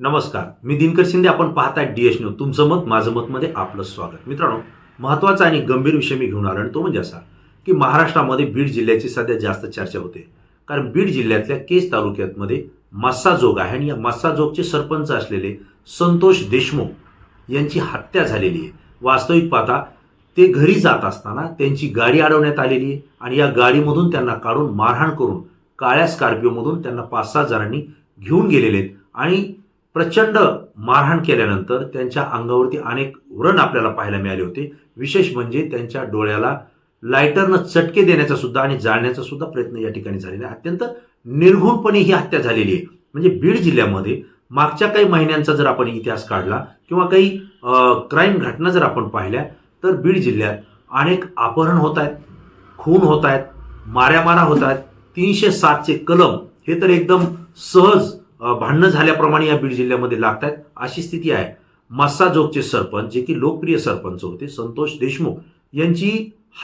नमस्कार मी दिनकर शिंदे आपण पाहताय डीएच न्यूज तुमचं मत माझं मतमध्ये आपलं स्वागत. मित्रांनो महत्त्वाचा आणि गंभीर विषय मी घेऊन आलो आणि तो म्हणजे असा की महाराष्ट्रामध्ये बीड जिल्ह्याची सध्या जास्त चर्चा होते. कारण बीड जिल्ह्यातल्या केज तालुक्यामध्ये मस्साजोग आहे आणि या मस्साजोगचे सरपंच असलेले संतोष देशमुख यांची हत्या झालेली आहे. वास्तविक पाहता ते घरी जात असताना त्यांची गाडी अडवण्यात आलेली आहे आणि या गाडीमधून त्यांना काढून मारहाण करून काळ्या स्कॉर्पिओमधून त्यांना पाच सहा जणांनी घेऊन गेलेले आहेत. आणि प्रचंड मारहाण केल्यानंतर त्यांच्या अंगावरती अनेक व्रण आपल्याला पाहायला मिळाले होते. विशेष म्हणजे त्यांच्या डोळ्याला लायटरनं चटके देण्याचा सुद्धा आणि जाळण्याचा सुद्धा प्रयत्न या ठिकाणी झालेला आहे. अत्यंत निर्घुणपणे ही हत्या झालेली आहे. म्हणजे बीड जिल्ह्यामध्ये मागच्या काही महिन्यांचा जर आपण इतिहास काढला किंवा काही क्राईम घटना जर आपण पाहिल्या तर बीड जिल्ह्यात अनेक अपहरण होत आहेत खून होत आहेत माऱ्यामारा होत आहेत. तीनशे सातचे कलम हे तर एकदम सहज भांडणं झाल्याप्रमाणे या बीड जिल्ह्यामध्ये लागत आहेत अशी स्थिती आहे. मस्साजोगचे सरपंच जे की लोकप्रिय सरपंच होते संतोष देशमुख यांची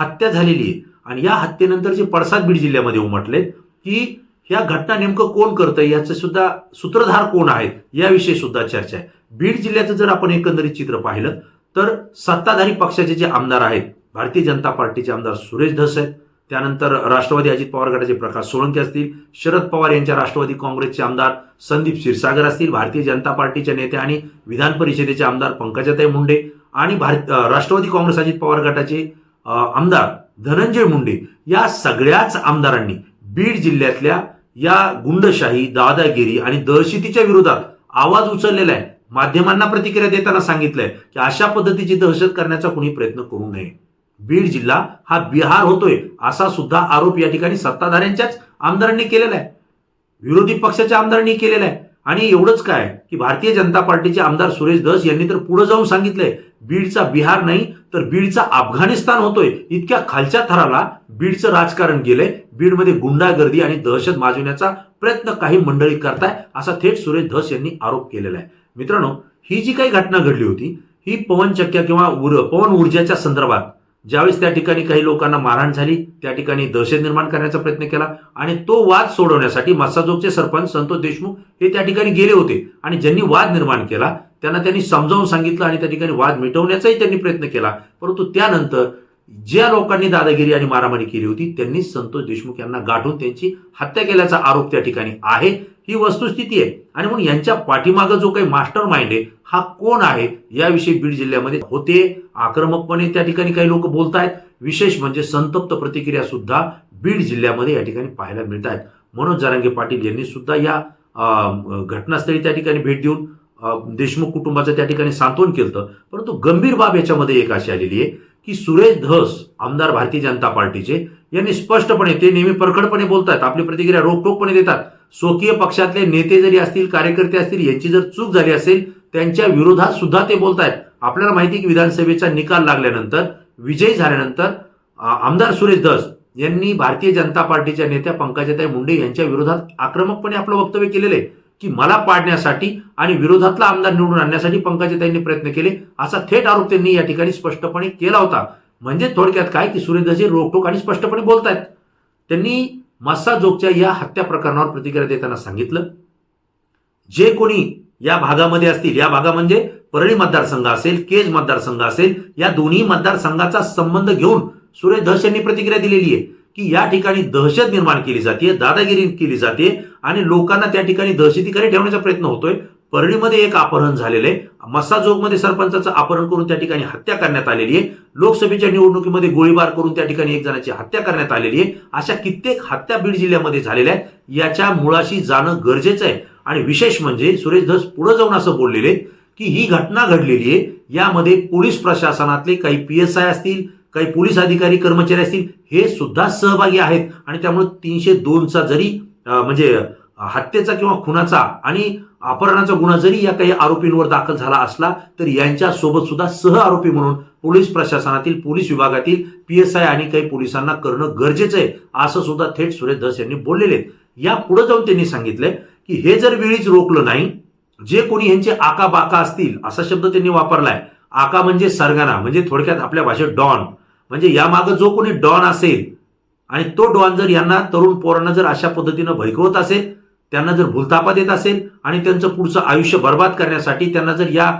हत्या झालेली आहे. आणि या हत्येनंतर जे पडसाद बीड जिल्ह्यामध्ये उमटले की ह्या घटना नेमकं कोण करतं याचं सुद्धा सूत्रधार कोण आहेत याविषयी सुद्धा चर्चा आहे. बीड जिल्ह्याचं जर आपण एकंदरीत चित्र पाहिलं तर सत्ताधारी पक्षाचे जे आमदार आहेत भारतीय जनता पार्टीचे आमदार सुरेश धस आहेत. त्यानंतर राष्ट्रवादी अजित पवार गटाचे प्रकाश सोळंके असतील शरद पवार यांच्या राष्ट्रवादी काँग्रेसचे आमदार संदीप क्षीरसागर असतील भारतीय जनता पार्टीच्या नेत्या आणि विधान परिषदेचे आमदार पंकजाताई मुंडे आणि भारत राष्ट्रवादी काँग्रेस अजित पवार गटाचे आमदार धनंजय मुंडे या सगळ्याच आमदारांनी बीड जिल्ह्यातल्या या गुंडशाही दादागिरी आणि दहशतीच्या विरोधात आवाज उचललेला आहे. माध्यमांना प्रतिक्रिया देताना सांगितलंय की अशा पद्धतीची दहशत करण्याचा कुणी प्रयत्न करू नये. बीड जिल्हा हा बिहार होतोय असा सुद्धा आरोप या ठिकाणी सत्ताधाऱ्यांच्याच आमदारांनी केलेला आहे विरोधी पक्षाच्या आमदारांनी केलेला आहे आणि एवढंच काय की भारतीय जनता पार्टीचे आमदार सुरेश धस यांनी तर पुढे जाऊन सांगितलंय बीडचा बिहार नाही तर बीडचा अफगाणिस्तान होतोय. इतक्या खालच्या थराला बीडचं राजकारण गेलंय. बीडमध्ये गुंडागर्दी आणि दहशत माजवण्याचा प्रयत्न काही मंडळी करताय असा थेट सुरेश धस यांनी आरोप केलेला आहे मित्रांनो ही जी काही घटना घडली होती ही पवनचक्क्या किंवा उर पवन ऊर्जेच्या संदर्भात ज्यावेळेस त्या ठिकाणी काही लोकांना मारहाण झाली त्या ठिकाणी दहशत निर्माण करण्याचा प्रयत्न केला आणि तो वाद सोडवण्यासाठी मस्साजोगचे सरपंच संतोष देशमुख हे त्या ठिकाणी गेले होते. आणि ज्यांनी वाद निर्माण केला त्यांना त्यांनी समजावून सांगितलं आणि त्या ठिकाणी वाद मिटवण्याचाही त्यांनी प्रयत्न केला. परंतु त्यानंतर ज्या लोकांनी दादागिरी आणि मारामारी केली होती त्यांनी संतोष देशमुख यांना गाठून त्यांची हत्या केल्याचा आरोप त्या ठिकाणी आहे. ही वस्तुस्थिती आहे. आणि म्हणून यांच्या पाठीमागं जो काही मास्टर माइंड आहे हा कोण आहे? याविषयी बीड जिल्ह्यामध्ये होते. आक्रमकपणे त्या ठिकाणी काही लोक बोलत आहेत विशेष म्हणजे संतप्त प्रतिक्रिया सुद्धा बीड जिल्ह्यामध्ये या ठिकाणी पाहायला मिळत आहेत मनोज जरांगे पाटील यांनी सुद्धा या घटनास्थळी त्या ठिकाणी भेट देऊन देशमुख कुटुंबाचं त्या ठिकाणी सांत्वन केलं परंतु गंभीर बाब याच्यामध्ये एक अशी आलेली आहे. की सुरेश धस आमदार भारतीय जनता पार्टीचे यांनी स्पष्टपणे ते नेहमी परखडपणे बोलतात आपली प्रतिक्रिया रोखोकपणे देतात. स्वकीय पक्षातले नेते जरी असतील कार्यकर्ते असतील यांची जर चूक झाली असेल त्यांच्या विरोधात सुद्धा ते बोलतायत. आपल्याला माहिती की विधानसभेचा निकाल लागल्यानंतर विजयी झाल्यानंतर आमदार सुरेश धस यांनी भारतीय जनता पार्टीच्या नेत्या पंकजाताई मुंडे यांच्या विरोधात आक्रमकपणे आपलं वक्तव्य केलेलं आहे. की मला पाडण्यासाठी आणि विरोधातला आमदार निवडून आणण्यासाठी पंकजाताईंनी प्रयत्न केले असा थेट आरोप त्यांनी या ठिकाणी स्पष्टपणे केला होता. म्हणजे थोडक्यात काय की सुरेंद्रजी रोखोक आणि स्पष्टपणे बोलतायत. त्यांनी मस्साजोगच्या या हत्या प्रकरणावर प्रतिक्रिया देताना सांगितलं. जे कोणी या भागामध्ये असतील या भागा म्हणजे परळी मतदारसंघ असेल केज मतदारसंघ असेल या दोन्ही मतदारसंघाचा संबंध घेऊन सुरेश धस यांनी प्रतिक्रिया दिलेली आहे. की या ठिकाणी दहशत निर्माण केली जाते दादागिरी केली जाते आणि लोकांना त्या ठिकाणी दहशतीकडे ठेवण्याचा प्रयत्न होतोय. परळीमध्ये एक अपहरण झालेलं आहे. मस्साजोगमध्ये सरपंचाचं अपहरण करून त्या ठिकाणी हत्या करण्यात आलेली आहे. लोकसभेच्या निवडणुकीमध्ये गोळीबार करून त्या ठिकाणी एक जणाची हत्या करण्यात आलेली आहे. अशा कित्येक हत्या बीड जिल्ह्यामध्ये झालेल्या आहेत. याच्या मुळाशी जाणं गरजेचं आहे. आणि विशेष म्हणजे सुरेश धस पुढे जाऊन असं बोललेले की ही घटना घडलेली आहे. यामध्ये पोलीस प्रशासनातले काही पी एस आय असतील काही पोलीस अधिकारी कर्मचारी असतील हे सुद्धा सहभागी आहेत. आणि त्यामुळे तीनशे दोनचा जरी म्हणजे हत्येचा किंवा खुनाचा आणि अपहरणाचा गुन्हा जरी या काही आरोपींवर दाखल झाला असला तर यांच्या सोबत सुद्धा सह आरोपी म्हणून पोलीस प्रशासनातील पोलीस विभागातील पी एस आय आणि काही पोलिसांना करणं गरजेचं आहे असं सुद्धा थेट सुरेश धस यांनी बोललेले या पुढे जाऊन त्यांनी सांगितलंय की हे जर वेळीच रोखलं नाही जे कोणी यांचे आका बाका असतील असा शब्द त्यांनी वापरलाय. आका म्हणजे सरगाना म्हणजे थोडक्यात आपल्या भाषेत डॉन. म्हणजे यामागं जो कोणी डॉन असेल आणि तो डॉन जर यांना तरुण पोरांना जर अशा पद्धतीनं भयकवत असेल त्यांना जर भूलतापा देत असेल आणि त्यांचं पुढचं आयुष्य बर्बाद करण्यासाठी त्यांना जर या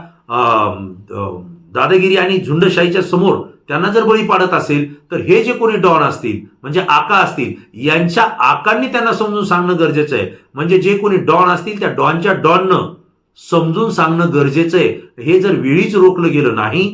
दादागिरी आणि झुंडशाहीच्या समोर त्यांना जर बळी पाडत असेल तर हे जे कोणी डॉन असतील म्हणजे आका असतील यांच्या आकांनी त्यांना समजून सांगणं गरजेचं आहे. म्हणजे जे कोणी डॉन असतील त्या डॉनच्या डॉननं समजून सांगणं गरजेचं आहे. हे जर वेळीच रोखलं गेलं नाही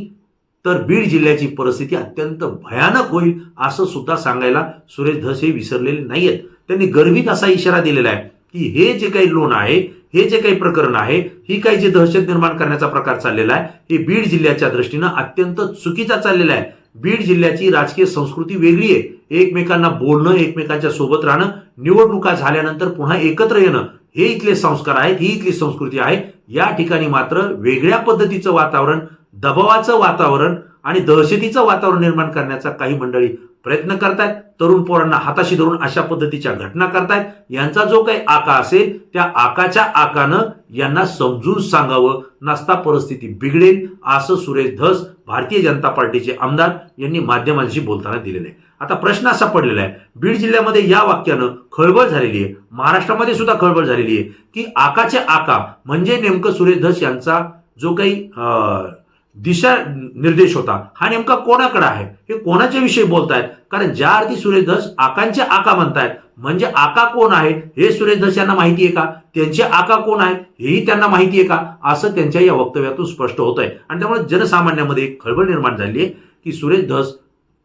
तर बीड जिल्ह्याची परिस्थिती अत्यंत भयानक होईल असं सुद्धा सांगायला सुरेश धस हे विसरलेले नाही आहेत त्यांनी गर्भित असा इशारा दिलेला आहे की हे जे काही लोन आहे हे जे काही प्रकरण आहे ही काही जे दहशत निर्माण करण्याचा प्रकार चाललेला आहे हे बीड जिल्ह्याच्या दृष्टीनं अत्यंत चुकीचा चाललेला आहे. बीड जिल्ह्याची राजकीय संस्कृती वेगळी आहे. एकमेकांना बोलणं एकमेकांच्या सोबत राहणं निवडणुका झाल्यानंतर पुन्हा एकत्र येणं हे इथले संस्कार आहेत ही इथली संस्कृती आहे. या ठिकाणी मात्र वेगळ्या पद्धतीचं वातावरण दबावाचं वातावरण आणि दहशतीचं वातावरण निर्माण करण्याचा काही मंडळी प्रयत्न करतायत. तरुण पोरांना हाताशी धरून अशा पद्धतीच्या घटना करतायत. यांचा जो काही आका असेल त्या आकाच्या आकानं यांना समजून सांगावं. नसता परिस्थिती बिघडेल असं सुरेश धस भारतीय जनता पार्टीचे आमदार यांनी माध्यमांशी बोलताना दिलेलं आहे. आता प्रश्न असा पडलेला आहे. बीड जिल्ह्यामध्ये या वाक्यानं खळबळ झालेली आहे. महाराष्ट्रामध्ये सुद्धा खळबळ झालेली आहे. की आकाचे आका म्हणजे नेमकं सुरेश धस यांचा जो काही अं, दिशा निर्देश होता. हा नेमका कोणाकडे आहे? हे कोणाच्या विषयी बोलतायत? कारण ज्या अर्थी सुरेश धस आकांचे आका म्हणतायत म्हणजे आका कोण आहे? हे सुरेश धस यांना माहिती आहे का? त्यांचे आका कोण आहेत हेही त्यांना माहिती आहे का? असं त्यांच्या या वक्तव्यातून स्पष्ट होत आहे आणि त्यामुळे जनसामान्यामध्ये एक खळबळ निर्माण झाली आहे की सुरेश धस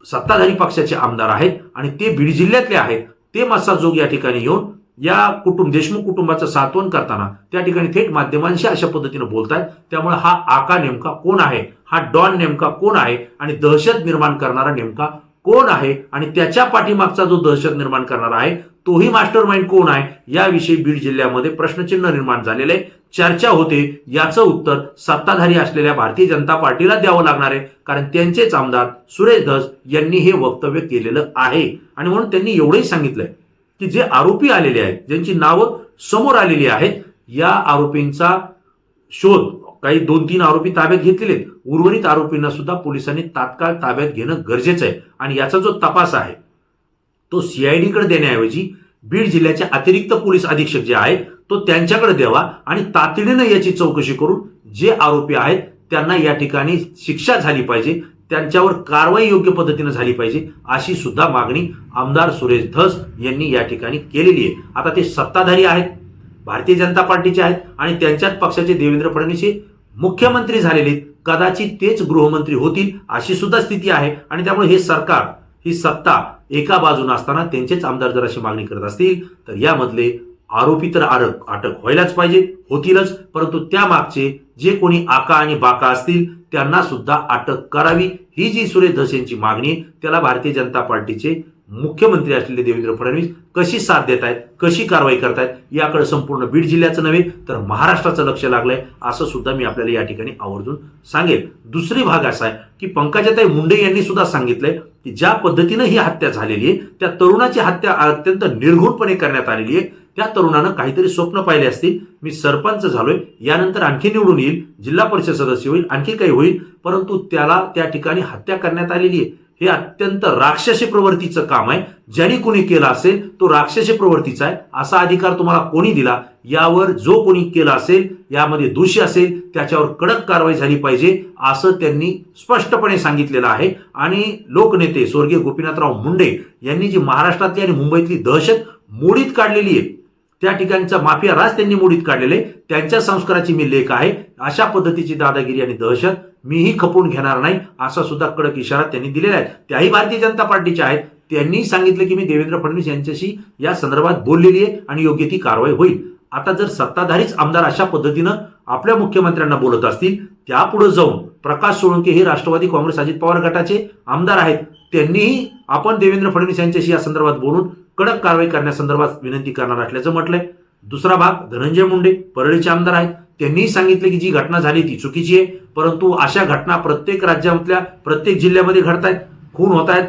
सत्ताधारी पक्षाचे आमदार आहेत आणि ते बीड जिल्ह्यातले आहेत. ते मस्साजोग या ठिकाणी येऊन या कुटुंब देशमुख कुटुंबाचं सांत्वन करताना त्या ठिकाणी थेट माध्यमांशी अशा पद्धतीनं बोलतायत. त्यामुळे हा आका नेमका कोण आहे? हा डॉन नेमका कोण आहे? आणि दहशत निर्माण करणारा नेमका कोण आहे? आणि त्याच्या पाठीमागचा जो दहशत निर्माण करणारा आहे तोही मास्टर माइंड कोण आहे? याविषयी बीड जिल्ह्यामध्ये प्रश्नचिन्ह निर्माण झालेले चर्चा होते. याचं उत्तर सत्ताधारी असलेल्या भारतीय जनता पार्टीला द्यावं लागणार आहे. कारण त्यांचेच आमदार सुरेश धस यांनी हे वक्तव्य केलेलं आहे. आणि म्हणून त्यांनी एवढंही सांगितलंय. की जे आरोपी आलेले आहेत ज्यांची नावं समोर आलेली आहेत या आरोपींचा शोध काही दोन तीन आरोपी ताब्यात घेतलेले आहेत. उर्वरित आरोपींना सुद्धा पोलिसांनी तात्काळ ताब्यात घेणं गरजेचं आहे. आणि याचा जो तपास आहे तो सीआयडीकडे देण्याऐवजी बीड जिल्ह्याचे अतिरिक्त पोलीस अधीक्षक जे आहेत तो त्यांच्याकडे द्यावा आणि तातडीनं याची चौकशी करून जे आरोपी आहेत त्यांना या ठिकाणी शिक्षा झाली पाहिजे त्यांच्यावर कारवाई योग्य पद्धतीनं झाली पाहिजे अशी सुद्धा मागणी आमदार सुरेश धस यांनी या ठिकाणी केलेली आहे. आता ते सत्ताधारी आहेत भारतीय जनता पार्टीचे आहेत आणि त्यांच्याच पक्षाचे देवेंद्र फडणवीस हे मुख्यमंत्री झालेले कदाचित तेच गृहमंत्री होतील अशी सुद्धा स्थिती आहे आणि त्यामुळे हे सरकार ही सत्ता एका बाजूने असताना त्यांचेच आमदार जर अशी मागणी करत असतील तर यामधले आरोपी तर अटक अटक व्हायलाच पाहिजे होतीलच परंतु त्यामागचे जे कोणी आका आणि बाका असतील त्यांना सुद्धा अटक करावी. ही जी सुरेश धसेंची मागणी आहे त्याला भारतीय जनता पार्टीचे मुख्यमंत्री असलेले देवेंद्र फडणवीस कशी साथ देत आहेत कशी कारवाई करतायत याकडे संपूर्ण बीड जिल्ह्याचं नव्हे तर महाराष्ट्राचं लक्ष लागलंय असं सुद्धा मी आपल्याला या ठिकाणी आवर्जून सांगेल. दुसरी भाग असा आहे की पंकजाताई मुंडे यांनी सुद्धा सांगितलंय की ज्या पद्धतीनं ही हत्या झालेली आहे त्या तरुणाची हत्या अत्यंत निर्घुणपणे करण्यात आलेली आहे. त्या तरुणानं काहीतरी स्वप्न पाहिले असतील. मी सरपंच झालोय. यानंतर आणखी निवडून येईल. जिल्हा परिषद सदस्य होईल. आणखी काही होईल. परंतु त्याला त्या ठिकाणी हत्या करण्यात आलेली आहे. हे अत्यंत राक्षसी प्रवृत्तीचं काम आहे. ज्यांनी कोणी केलं असेल तो राक्षसी प्रवृत्तीचा आहे. असा अधिकार तुम्हाला कोणी दिला? यावर जो कोणी केला असेल यामध्ये दोषी असेल त्याच्यावर कडक कारवाई झाली पाहिजे असं त्यांनी स्पष्टपणे सांगितलेलं आहे. आणि लोकनेते स्वर्गीय गोपीनाथराव मुंडे यांनी जी महाराष्ट्रातली आणि मुंबईतली दहशत मोडीत काढलेली आहे त्या ठिकाणचा माफिया राज त्यांनी मोडीत काढलेले. त्यांच्या संस्काराची मी लेख आहे. अशा पद्धतीची दादागिरी आणि दहशत मीही खपून घेणार नाही असा सुद्धा कडक इशारा त्यांनी दिलेला आहे. त्याही भारतीय जनता पार्टीच्या आहेत. त्यांनी सांगितलं की मी देवेंद्र फडणवीस यांच्याशी या संदर्भात बोललेली आहे आणि योग्य ती कारवाई होईल. आता जर सत्ताधारीच आमदार अशा पद्धतीनं आपल्या मुख्यमंत्र्यांना बोलत असतील त्यापुढे जाऊन प्रकाश सोळंके हे राष्ट्रवादी काँग्रेस अजित पवार गटाचे आमदार आहेत त्यांनीही आपण देवेंद्र फडणवीस यांच्याशी या संदर्भात बोलून कडक कारवाई करण्यासंदर्भात विनंती करणार असल्याचं म्हटलंय. दुसरा भाग धनंजय मुंडे परळीचे आमदार आहेत. त्यांनी सांगितले की जी घटना झाली ती चुकीची आहे. परंतु अशा घटना प्रत्येक राज्यातल्या प्रत्येक जिल्ह्यामध्ये घडत आहेत. खून होत आहेत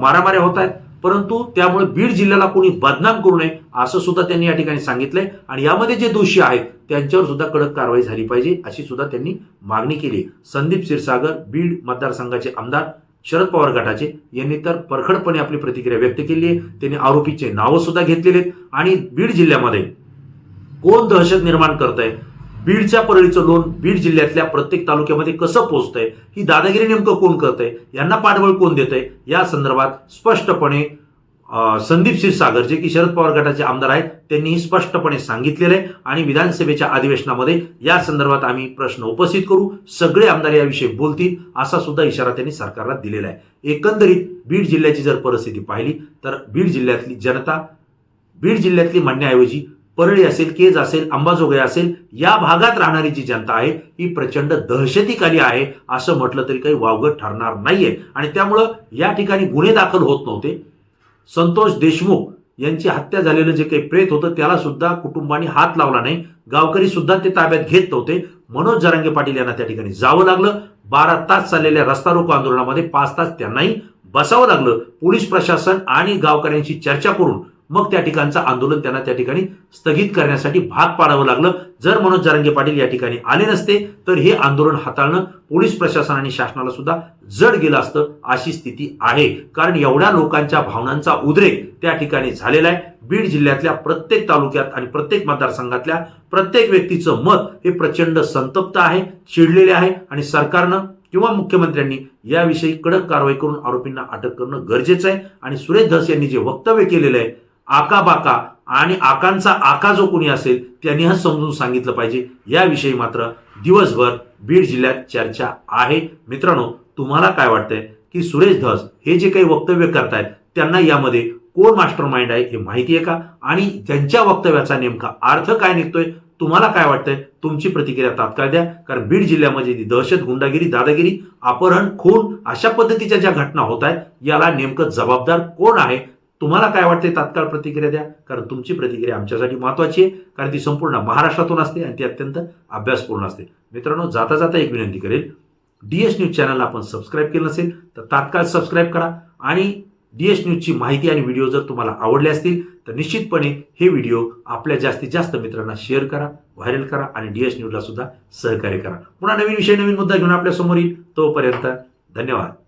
मारामाऱ्या होत आहेत. परंतु त्यामुळे बीड जिल्ह्याला कोणी बदनाम करू नये असं सुद्धा त्यांनी या ठिकाणी सांगितलंय. आणि यामध्ये जे दोषी आहेत त्यांच्यावर सुद्धा कडक कारवाई झाली पाहिजे अशी सुद्धा त्यांनी मागणी केली. संदीप क्षीरसागर बीड मतदारसंघाचे आमदार. शरद पवार गटाचे यांनी तर परखडपणे आपली प्रतिक्रिया व्यक्त केली आहे. त्यांनी आरोपीचे नावं सुद्धा घेतलेले आहेत. आणि बीड जिल्ह्यामध्ये कोण दहशत निर्माण करत आहे बीडच्या परळीचं लोन बीड जिल्ह्यातल्या प्रत्येक तालुक्यामध्ये कसं पोहोचतंय? ही दादागिरी नेमकं कोण करतंय? यांना पाठबळ कोण देतंय? या संदर्भात स्पष्टपणे संदीप क्षीरसागर जे की शरद पवार गटाचे आमदार आहेत त्यांनीही स्पष्टपणे सांगितलेलं आहे. आणि विधानसभेच्या अधिवेशनामध्ये या संदर्भात आम्ही प्रश्न उपस्थित करू. सगळे आमदार याविषयी बोलतील असा सुद्धा इशारा त्यांनी सरकारला दिलेला आहे. एकंदरीत बीड जिल्ह्याची जर परिस्थिती पाहिली तर बीड जिल्ह्यातली जनता बीड जिल्ह्यातली म्हणण्याऐवजी परळी असेल केज असेल अंबाजोगाई असेल या भागात राहणारी जी जनता आहे ही प्रचंड दहशतीखाली आहे असं म्हटलं तरी काही वावगं ठरणार नाहीये. आणि त्यामुळं या ठिकाणी गुन्हे दाखल होत नव्हते. संतोष देशमुख यांची हत्या झालेलं जे काही प्रेत होतं त्याला सुद्धा कुटुंबाने हात लावला नाही. गावकरी सुद्धा ते ताब्यात घेत नव्हते. मनोज जरांगे पाटील यांना त्या ठिकाणी जावं लागलं. बारा तास चाललेल्या रस्ता रोको आंदोलनामध्ये पाच तास त्यांनाही बसावं लागलं. पोलीस प्रशासन आणि गावकऱ्यांशी चर्चा करून मग त्या ठिकाणचं आंदोलन त्यांना त्या ठिकाणी स्थगित करण्यासाठी भाग पाडावं लागलं. जर मनोज जारंगे पाटील या ठिकाणी आले नसते तर हे आंदोलन हाताळणं पोलीस प्रशासन आणि शासनाला सुद्धा जड गेलं असतं अशी स्थिती आहे. कारण एवढ्या लोकांच्या भावनांचा उद्रेक त्या ठिकाणी झालेला आहे. बीड जिल्ह्यातल्या प्रत्येक तालुक्यात आणि प्रत्येक मतदारसंघातल्या प्रत्येक व्यक्तीचं मत हे प्रचंड संतप्त आहे चिडलेले आहे आणि सरकारनं किंवा मुख्यमंत्र्यांनी याविषयी कडक कारवाई करून आरोपींना अटक करणं गरजेचं आहे. आणि सुरेश धस यांनी जे वक्तव्य केलेलं आहे आकाबाका आणि आकांचा आका जो कोणी असेल त्यांनी हा समजून सांगितलं पाहिजे. याविषयी मात्र दिवसभर बीड जिल्ह्यात चर्चा आहे. मित्रांनो तुम्हाला काय वाटतंय की सुरेश धस हे जे काही वक्तव्य करतायत त्यांना यामध्ये कोण मास्टर माइंड आहे हे माहिती आहे का? आणि त्यांच्या वक्तव्याचा नेमका अर्थ काय निघतोय? तुम्हाला काय वाटतंय? तुमची प्रतिक्रिया तात्काळ द्या. कारण बीड जिल्ह्यामध्ये दहशत गुंडागिरी दादागिरी अपहरण खून अशा पद्धतीच्या ज्या घटना होत आहेत याला नेमकं जबाबदार कोण आहे? तुम्हाला काय वाटते तात्काळ प्रतिक्रिया द्या? कारण तुमची प्रतिक्रिया आमच्यासाठी महत्वाची आहे. कारण ती संपूर्ण महाराष्ट्रातून असते आणि ती अत्यंत अभ्यासपूर्ण असते. मित्रांनो जाता जाता एक विनंती करेल. डी एस न्यूज चॅनलला आपण सबस्क्राईब केलं नसेल तर तात्काळ सबस्क्राईब करा. आणि डी एस न्यूजची माहिती आणि व्हिडिओ जर तुम्हाला आवडले असतील तर निश्चितपणे हे व्हिडिओ आपल्या जास्तीत जास्त मित्रांना शेअर करा व्हायरल करा आणि डी एस न्यूजला सुद्धा सहकार्य करा. पुन्हा नवीन विषय नवीन मुद्दा घेऊन आपल्यासमोर येईल. तोपर्यंत धन्यवाद.